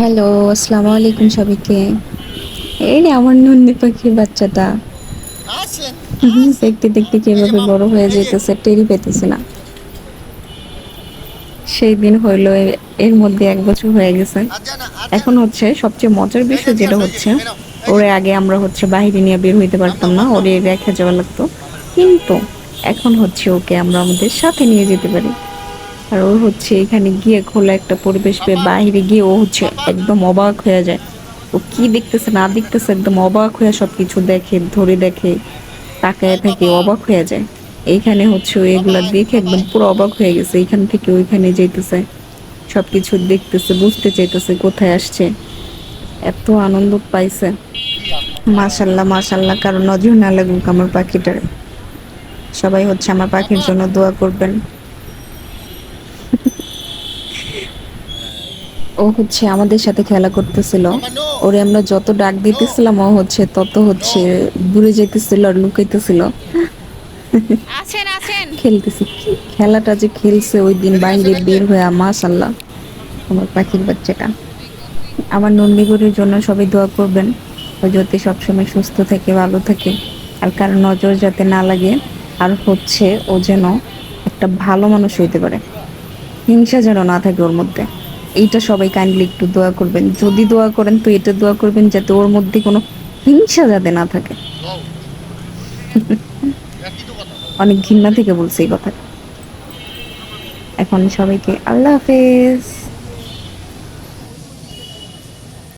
Hello আসসালামু আলাইকুম সবাইকে। এই রে আমার নন্দী পাখির বাচ্চাটা। দেখতে দেখতে কীভাবে বড় হয়ে যেতেছে টেরি পেতেছে না। সেই দিন হইল এর মধ্যে এক বছর হয়ে গেছে। এখন হচ্ছে সবচেয়ে মজার বিষয় যেটা হচ্ছে ওরে আগে আমরা হচ্ছে বাহিরে নিয়ে বের হইতে পারতাম না ওরে রেখে যাওয়া লাগতো। কিন্তু এখন হচ্ছে ওকে আমরা আমাদের সাথে নিয়ে যেতে পারি। আর ও হচ্ছে এখানে গিয়ে খোলা একটা পরিবেশ পেয়ে বাইরে গিয়ে ও হচ্ছে একদম অবাক হয়ে যায়। ও কি দেখতেছে, না দেখতেছে, একদম অবাক হয়ে সব কিছু দেখে, ধরে দেখে, তাকায় থাকে অবাক হয়ে যায়। এইখানে হচ্ছে এগুলা দেখে একদম পুরো অবাক হয়ে গেছে। এইখান থেকে ওইখানে যেতেছে সব কিছু দেখতেছে, বুঝতে চাইতেছে কোথায় আসছে। এত আনন্দ পাইছে। মাশাল্লাহ মাশাল্লাহ কারণ নজর না লাগুক আমার পাখিটার। সবাই হচ্ছে আমার পাখির জন্য দোয়া করবেন। ও হচ্ছে আমাদের সাথে খেলা করতেছিল। ওরে আমরা যত ডাক দিতেছিলাম ও হচ্ছে তত হচ্ছে দূরে যেতেছিল আর লুকাইতেছিল। আছেন আছেন খেলতেছে। খেলাটা যে খেলছে ওই দিন বাইরে বের হয়ে মাশাল্লাহ আমার পাখির বাচ্চাটা। আমার নন্দীগুড়ির জন্য সবাই দোয়া করবেন। ও যাতে সবসময় সুস্থ থাকে ভালো থাকে। আর কার নজর যাতে না লাগে আর হচ্ছে ও যেন একটা ভালো মানুষ হইতে পারে। হিংসা যেন না থাকে ওর মধ্যে। এইটা সবাই কাইন্ডলি একটু দোয়া করবেন। যদি দোয়া করেন তো এটা দোয়া করবেন যাতে ওর মধ্যে কোনো হিংসা যাতে না থাকে। অনেক ঘৃণা থেকে বলছে এই কথা এখন সবাইকে আল্লাহ হাফেজ।